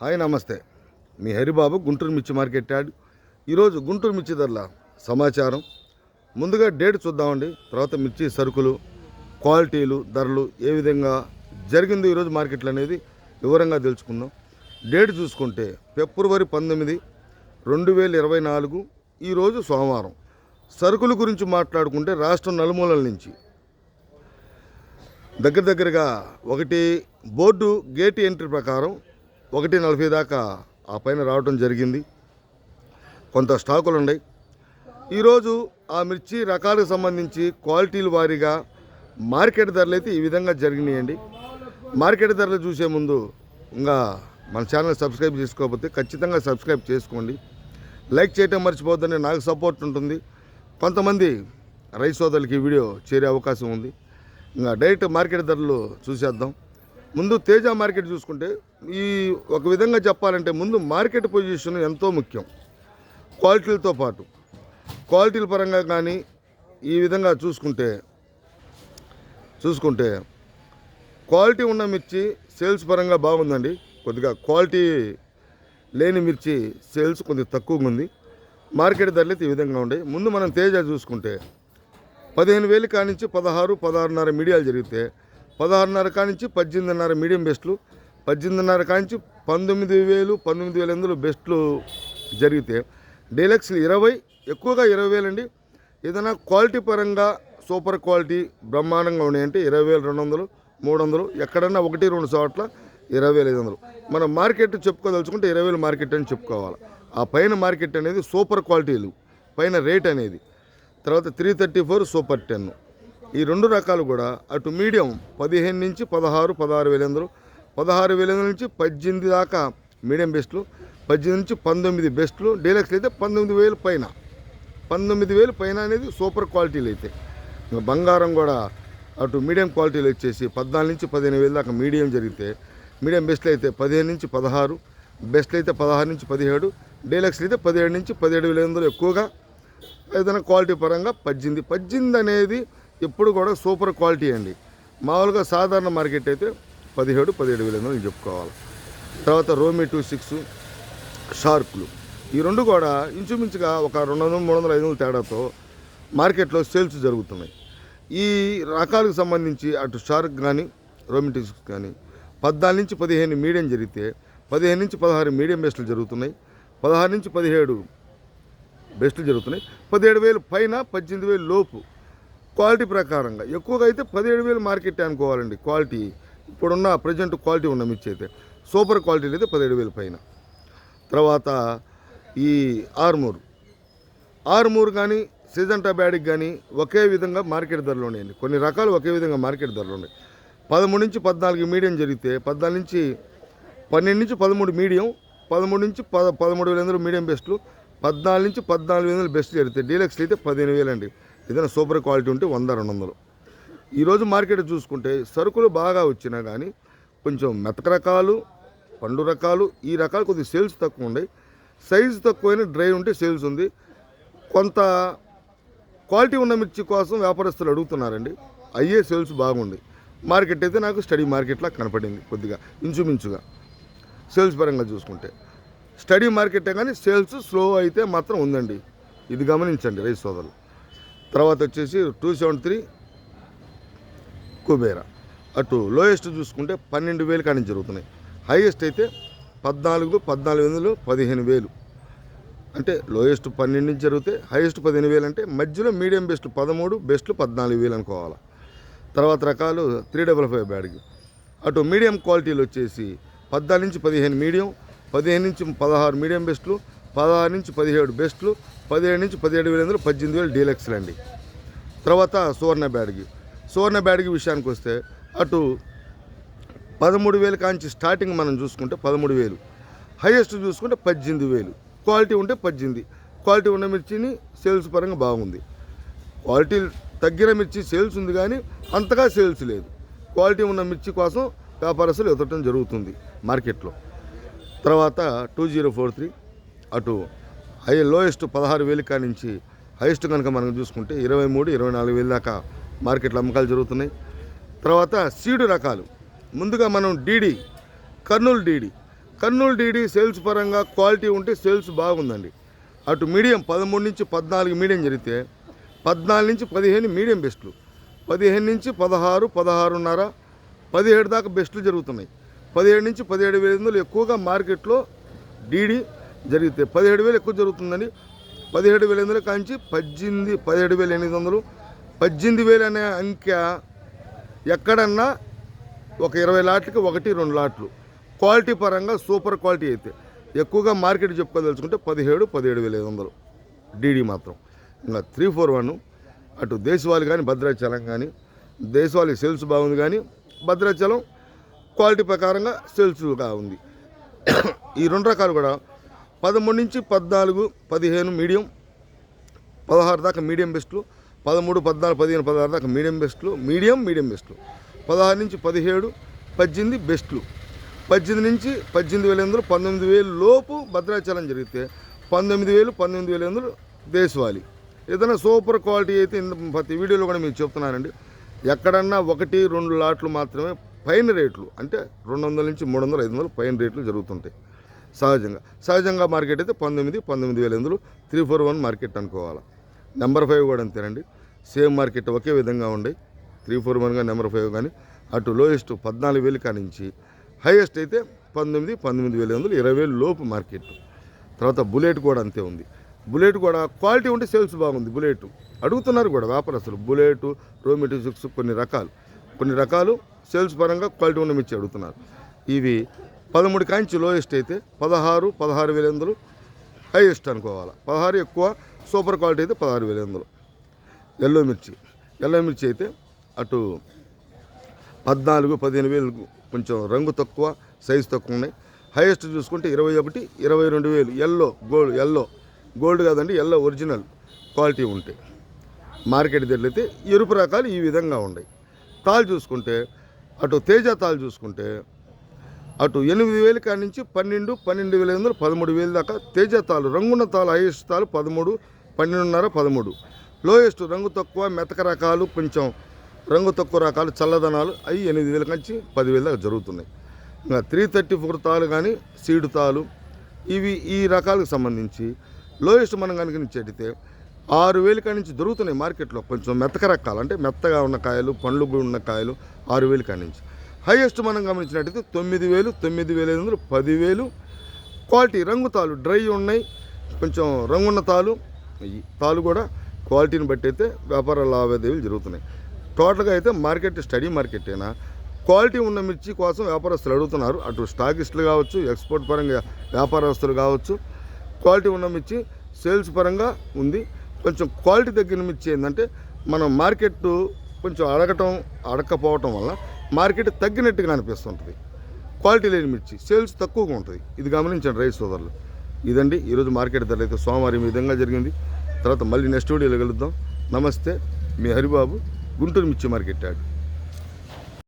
Hi నమస్తే. మీ హరిబాబు గుంటూరు మిర్చి market add. ఈరోజు గుంటూరు మిర్చి ధరల సమాచారం. ముందుగా డేట్ చూద్దామండి. తర్వాత మిర్చి సరుకులు క్వాలిటీలు ధరలు ఏ విధంగా జరిగిందో ఈరోజు మార్కెట్లు అనేది వివరంగా తెలుసుకుందాం. డేట్ చూసుకుంటే ఫిబ్రవరి పంతొమ్మిది రెండు వేల ఇరవై నాలుగు ఈరోజు సోమవారం. సరుకుల గురించి మాట్లాడుకుంటే రాష్ట్రం నలుమూలల నుంచి. దగ్గర దగ్గరగా ఒకటి బోర్డు గేట్ ఎంట్రీ ప్రకారం ఒకటి నలభై దాకా ఆ పైన రావడం జరిగింది. కొంత స్టాకులు ఉన్నాయి ఈరోజు ఆ మిర్చి రకాలకు సంబంధించి క్వాలిటీల వారీగా మార్కెట్ ధరలు అయితే ఈ విధంగా జరిగినాయండి. మార్కెట్ ధరలు చూసే ముందు ఇంకా మన ఛానల్ సబ్స్క్రైబ్ చేసుకోకపోతే ఖచ్చితంగా సబ్స్క్రైబ్ చేసుకోండి. లైక్ చేయటం మర్చిపోద్దని నాకు సపోర్ట్ ఉంటుంది. కొంతమంది రైస్ సోదరులకి ఈ వీడియో చేరే అవకాశం ఉంది. ఇంకా డైరెక్ట్ మార్కెట్ ధరలు చూసేద్దాం. ముందు తేజ మార్కెట్ చూసుకుంటే ఈ ఒక విధంగా చెప్పాలంటే ముందు మార్కెట్ పొజిషన్ ఎంతో ముఖ్యం. క్వాలిటీలతో పాటు. క్వాలిటీల పరంగా కానీ ఈ విధంగా చూసుకుంటే చూసుకుంటే క్వాలిటీ ఉన్న మిర్చి సేల్స్ పరంగా బాగుందండి. కొద్దిగా క్వాలిటీ లేని మిర్చి సేల్స్ కొద్దిగా తక్కువగా ఉంది. మార్కెట్ ధరలు అయితే ఈ విధంగా ఉండే. ముందు మనం తేజ చూసుకుంటే పదిహేను వేలు కానించి పదహారు పదహారున్నర మీడియాలు జరిగితే పదహారున్నర కానించి పద్దెనిమిదిన్నర మీడియం బెస్ట్లు పద్దెనిమిదిన్నర కానించి పంతొమ్మిది వేలు పంతొమ్మిది వేల ఎనిమిదిలో బెస్ట్లు జరిగితే. డీలక్స్లు ఇరవై ఎక్కువగా ఇరవై వేలండి ఏదైనా క్వాలిటీ పరంగా సూపర్ క్వాలిటీ బ్రహ్మాండంగా ఉన్నాయంటే ఇరవై వేలు రెండు వందలు మూడు వందలు ఎక్కడన్నా ఒకటి రెండు చోట్ల ఇరవై వేలు ఐదు వందలు. మనం మార్కెట్ చెప్పుకోదలుచుకుంటే ఇరవై వేలు మార్కెట్ అని చెప్పుకోవాలి. ఆ పైన మార్కెట్ అనేది సూపర్ క్వాలిటీలు పైన రేట్ అనేది. తర్వాత three thirty four super ten. ఈ రెండు రకాలు కూడా అటు మీడియం పదిహేను నుంచి పదహారు పదహారు వేలందరూ పదహారు వేల నుంచి పద్దెనిమిది దాకా మీడియం బెస్ట్లు పద్దెనిమిది నుంచి పంతొమ్మిది బెస్ట్లు డీలక్స్లు అయితే పంతొమ్మిది వేలు పైన. పంతొమ్మిది వేలు పైన అనేది సూపర్ క్వాలిటీలు అయితే. ఇంకా బంగారం కూడా అటు మీడియం క్వాలిటీలు వచ్చేసి పద్నాలుగు నుంచి పదిహేను వేలు దాకా మీడియం జరిగితే మీడియం బెస్ట్లు అయితే పదిహేను నుంచి పదహారు బెస్ట్లు అయితే పదహారు నుంచి పదిహేడు డీలక్స్లు అయితే పదిహేడు నుంచి పదిహేడు వేల ఎక్కువగా. ఏదైనా క్వాలిటీ పరంగా పద్దెనిమిది పద్దెనిమిది అనేది ఎప్పుడు కూడా సూపర్ క్వాలిటీ అండి. మామూలుగా సాధారణ మార్కెట్ అయితే పదిహేడు పదిహేడు వేల వందలు చెప్పుకోవాలి. తర్వాత రోమి టూ సిక్స్ షార్క్లు ఈ రెండు కూడా ఇంచుమించుగా ఒక రెండు వందల మూడు వందల ఐదు వందల తేడాతో మార్కెట్లో సేల్స్ జరుగుతున్నాయి. ఈ రకాలకు సంబంధించి అటు షార్క్ కానీ రోమిటిక్స్ కానీ పద్నాలుగు నుంచి పదిహేను మీడియం జరిగితే పదిహేను నుంచి పదహారు మీడియం బెస్ట్లు జరుగుతున్నాయి. పదహారు నుంచి పదిహేడు బెస్ట్లు జరుగుతున్నాయి. పదిహేడు వేలు పైన పద్దెనిమిది వేలు లోపు క్వాలిటీ ప్రకారంగా. ఎక్కువగా అయితే పదిహేడు వేలు మార్కెట్ అనుకోవాలండి క్వాలిటీ. ఇప్పుడున్న ప్రజెంట్ క్వాలిటీ ఉన్న మిర్చి అయితే సూపర్ క్వాలిటీలు అయితే పదిహేడు వేలు పైన. తర్వాత ఈ ఆర్మూర్. ఆర్మూర్ కానీ సిజంటా బ్యాడిక్ కానీ ఒకే విధంగా మార్కెట్ ధరలు ఉన్నాయండి. కొన్ని రకాలు ఒకే విధంగా మార్కెట్ ధరలు ఉన్నాయి. పదమూడు నుంచి పద్నాలుగు మీడియం జరిగితే పద్నాలుగు నుంచి పన్నెండు నుంచి పదమూడు మీడియం పదమూడు నుంచి పద పదమూడు వేల మీడియం బెస్ట్లు పద్నాలుగు నుంచి పద్నాలుగు వందలు బెస్ట్ జరిగితే డీలక్స్లు అయితే పదిహేను వేలు అండి ఏదైనా సూపర్ క్వాలిటీ ఉంటే వంద రెండు వందలు ఈరోజు మార్కెట్ చూసుకుంటే సరుకులు బాగా వచ్చినా కానీ కొంచెం మెతక రకాలు పండు రకాలు ఈ రకాలు కొద్దిగా సేల్స్ తక్కువ ఉన్నాయి సైజు తక్కువైన డ్రై ఉంటే సేల్స్ ఉంది. కొంత క్వాలిటీ ఉన్న మిర్చి కోసం వ్యాపారస్తులు అడుగుతున్నారండి. అయ్యే సేల్స్ బాగుంది మార్కెట్ అయితే నాకు స్టడీ మార్కెట్లా కనపడింది కొద్దిగా ఇంచుమించుగా. సేల్స్ పరంగా చూసుకుంటే. స్టడీ మార్కెటే కానీ సేల్స్ స్లో అయితే మాత్రం ఉందండి. ఇది గమనించండి రైతు సోదరులు. తర్వాత వచ్చేసి టూ సెవెంటీ త్రీ కుబేరా. అటు లోయెస్ట్ చూసుకుంటే పన్నెండు వేలు కానీ జరుగుతున్నాయి. హైయెస్ట్ అయితే పద్నాలుగు పద్నాలుగు వందలు పదిహేను వేలు. అంటే లోయెస్ట్ పన్నెండు నుంచి జరిగితే హైయెస్ట్ పదిహేను వేలు అంటే మధ్యలో మీడియం బెస్ట్ పదమూడు బెస్ట్లు పద్నాలుగు వేలు అనుకోవాలి. తర్వాత రకాలు త్రీ డబల్ ఫైవ్ బ్యాడ్కి. అటు మీడియం క్వాలిటీలు వచ్చేసి పద్నాలుగు నుంచి పదిహేను మీడియం పదిహేను నుంచి పదహారు మీడియం బెస్ట్లు పదహారు నుంచి పదిహేడు బెస్ట్లు పదిహేడు నుంచి పదిహేడు వేల వందలు పద్దెనిమిది వేలు డీలక్స్లు అండి. తర్వాత సువర్ణ బ్యాడ్గి. సువర్ణ బ్యాడ్గి విషయానికి వస్తే అటు పదమూడు వేలు కాంచి స్టార్టింగ్ మనం చూసుకుంటే పదమూడు వేలు. హైయెస్ట్ చూసుకుంటే పద్దెనిమిది వేలు. క్వాలిటీ ఉంటే పద్దెనిమిది. క్వాలిటీ ఉన్న మిర్చిని సేల్స్ పరంగా బాగుంది. క్వాలిటీ తగ్గిన మిర్చి సేల్స్ ఉంది కానీ అంతగా సేల్స్ లేదు. క్వాలిటీ ఉన్న మిర్చి కోసం వ్యాపారస్తులు ఎదటం జరుగుతుంది మార్కెట్లో. తర్వాత టూ జీరో ఫోర్ త్రీ. అటు హై లోయెస్ట్ పదహారు వేలు కాడి నుంచి హైయెస్ట్ కనుక మనం చూసుకుంటే ఇరవై మూడు ఇరవై నాలుగు వేలు దాకా మార్కెట్లో అమ్మకాలు జరుగుతున్నాయి. తర్వాత సీడు రకాలు. ముందుగా మనం DD Kurnool DD. Kurnool DD sales పరంగా క్వాలిటీ ఉంటే సేల్స్ బాగుందండి. అటు మీడియం పదమూడు నుంచి పద్నాలుగు మీడియం జరిగితే పద్నాలుగు నుంచి పదిహేను మీడియం బెస్ట్లు. పదిహేను నుంచి పదహారు పదహారున్నర పదిహేడు దాకా బెస్ట్లు జరుగుతున్నాయి. పదిహేడు నుంచి పదిహేడు వేల ఎక్కువగా మార్కెట్లో డీడీ జరిగితే పదిహేడు వేలు ఎక్కువ జరుగుతుందని పదిహేడు వేల ఎనిమిది కాంచి పద్దెనిమిది పదిహేడు వేల ఎనిమిది వందలు. పద్దెనిమిది వేలు అనే అంకె ఎక్కడన్నా ఒక ఇరవై లాట్లకి ఒకటి రెండు లాట్లు. క్వాలిటీ పరంగా సూపర్ క్వాలిటీ అయితే. ఎక్కువగా మార్కెట్ చెప్పుకోదలుచుకుంటే పదిహేడు పదిహేడు వేల ఐదు వందలు. డీడీ మాత్రం. ఇంకా త్రీ ఫోర్ వన్ అటు దేశవాళి కానీ భద్రాచలం కానీ దేశవాళి సేల్స్ బాగుంది కానీ భద్రాచలం క్వాలిటీ ప్రకారంగా సేల్స్గా ఉంది. ఈ రెండు రకాలు కూడా పదమూడు నుంచి పద్నాలుగు పదిహేను మీడియం పదహారు దాకా మీడియం బెస్ట్లు పదమూడు పద్నాలుగు పదిహేను పదహారు దాకా మీడియం బెస్ట్లు మీడియం మీడియం బెస్ట్లు. పదహారు నుంచి పదిహేడు పద్దెనిమిది బెస్ట్లు. పద్దెనిమిది నుంచి పద్దెనిమిది వేల ఎనిమిది పంతొమ్మిది వేలు లోపు భద్రాచలం జరిగితే పంతొమ్మిది వేలు పంతొమ్మిది వేల ఎనిమిది దేశవాళి. ఏదైనా సూపర్ క్వాలిటీ అయితే ఇంత ప్రతి వీడియోలో కూడా మీకు చెప్తున్నానండి. ఎక్కడన్నా ఒకటి రెండు లాట్లు మాత్రమే పైన రేట్లు అంటే రెండు వందల నుంచి మూడు వందలు ఐదు వందలు పైన రేట్లు జరుగుతుంటాయి. సహజంగా. సహజంగా మార్కెట్ అయితే పంతొమ్మిది పంతొమ్మిది వేల ఎనిమిదిలు త్రీ ఫోర్ వన్ మార్కెట్ అనుకోవాలి. నెంబర్ ఫైవ్ కూడా అంతేనండి సేమ్ మార్కెట్ ఒకే విధంగా ఉండే. త్రీ ఫోర్ వన్గా నెంబర్ ఫైవ్ కానీ అటు లోయెస్ట్ పద్నాలుగు వేలు కానించి హైయెస్ట్ అయితే పంతొమ్మిది పంతొమ్మిది వేల వందలు ఇరవై వేలు లోపు మార్కెట్. తర్వాత బుల్లెట్ కూడా అంతే ఉంది. బుల్లెట్ కూడా క్వాలిటీ ఉంటే సేల్స్ బాగుంది బుల్లెట్. అడుగుతున్నారు కూడా వ్యాపారస్తులు బుల్లెట్ రోమిటీ సిక్స్ కొన్ని రకాలు. కొన్ని రకాలు సేల్స్ పరంగా క్వాలిటీ ఉండమిచ్చి అడుగుతున్నారు. ఇవి పదమూడు కాంచి లోయెస్ట్ అయితే పదహారు పదహారు వేల వందలు హైయెస్ట్ అనుకోవాలి. పదహారు ఎక్కువ సూపర్ క్వాలిటీ అయితే పదహారు వేల వందలు. ఎల్లో మిర్చి. ఎల్లో మిర్చి అయితే అటు పద్నాలుగు పదిహేను వేలు కొంచెం రంగు తక్కువ సైజు తక్కువ ఉన్నాయి. హైయెస్ట్ చూసుకుంటే ఇరవై ఒకటి ఇరవై రెండు వేలు. Yellow gold yellow. గోల్డ్ కాదండి ఎల్లో ఒరిజినల్ క్వాలిటీ ఉంటాయి మార్కెట్ ధరలు అయితే ఎరుపు రకాలు ఈ విధంగా ఉన్నాయి. తాళ్ళు చూసుకుంటే అటు తేజ తాళ్ళు చూసుకుంటే అటు ఎనిమిది వేలు కాడి నుంచి పన్నెండు పన్నెండు వేల ఎనిమిది పదమూడు వేలు దాకా తేజ తాళు రంగున్న తాళు హైయెస్ట్ తాళు పదమూడు పన్నెండున్నర పదమూడు. లోయెస్ట్ రంగు తక్కువ మెతక రకాలు కొంచెం రంగు తక్కువ రకాలు చల్లదనాలు అవి ఎనిమిది వేల నుంచి పదివేల దాకా జరుగుతున్నాయి. ఇంకా త్రీ థర్టీ ఫోర్ తాలు కానీ సీడు తాలు ఇవి ఈ రకాలకు సంబంధించి లోయెస్ట్ మనం కనుక ఇచ్చేటితే ఆరు వేలు కాడి నుంచి దొరుకుతున్నాయి మార్కెట్లో కొంచెం మెత్తక రకాలు అంటే మెత్తగా ఉన్న కాయలు పండ్లు ఉన్న కాయలు ఆరు వేలు కాడి నుంచి. హైయెస్ట్ మనం గమనించినట్టయితే తొమ్మిది వేలు తొమ్మిది వేల ఐదు వందలు పదివేలు క్వాలిటీ రంగు తాలు డ్రై ఉన్నాయి. కొంచెం రంగున్న తాలు తాలు కూడా క్వాలిటీని బట్టి అయితే వ్యాపార లావాదేవీలు జరుగుతున్నాయి. టోటల్గా అయితే మార్కెట్ స్టడీ మార్కెటేనా? క్వాలిటీ ఉన్న మిర్చి కోసం వ్యాపారస్తులు అడుగుతున్నారు. అటు స్టాకిస్టులు కావచ్చు ఎక్స్పోర్ట్ పరంగా వ్యాపారస్తులు కావచ్చు. క్వాలిటీ ఉన్న మిర్చి సేల్స్ పరంగా ఉంది. కొంచెం క్వాలిటీ తగ్గిన మిర్చి ఏంటంటే మనం మార్కెట్ కొంచెం అడగటం అడగకపోవటం వల్ల మార్కెట్ తగ్గినట్టుగా అనిపిస్తుంటుంది. క్వాలిటీ లేని మిర్చి సేల్స్ తక్కువగా ఉంటుంది. ఇది గమనించండి రైతు సోదరులు. ఇదండి ఈరోజు మార్కెట్ ధర అయితే సోమవారం ఈ విధంగా జరిగింది. తర్వాత మళ్ళీ నెక్స్ట్ వీడియోలో కలుద్దాం. నమస్తే మీ హరిబాబు గుంటూరు మిర్చి మార్కెట్ యాడ్.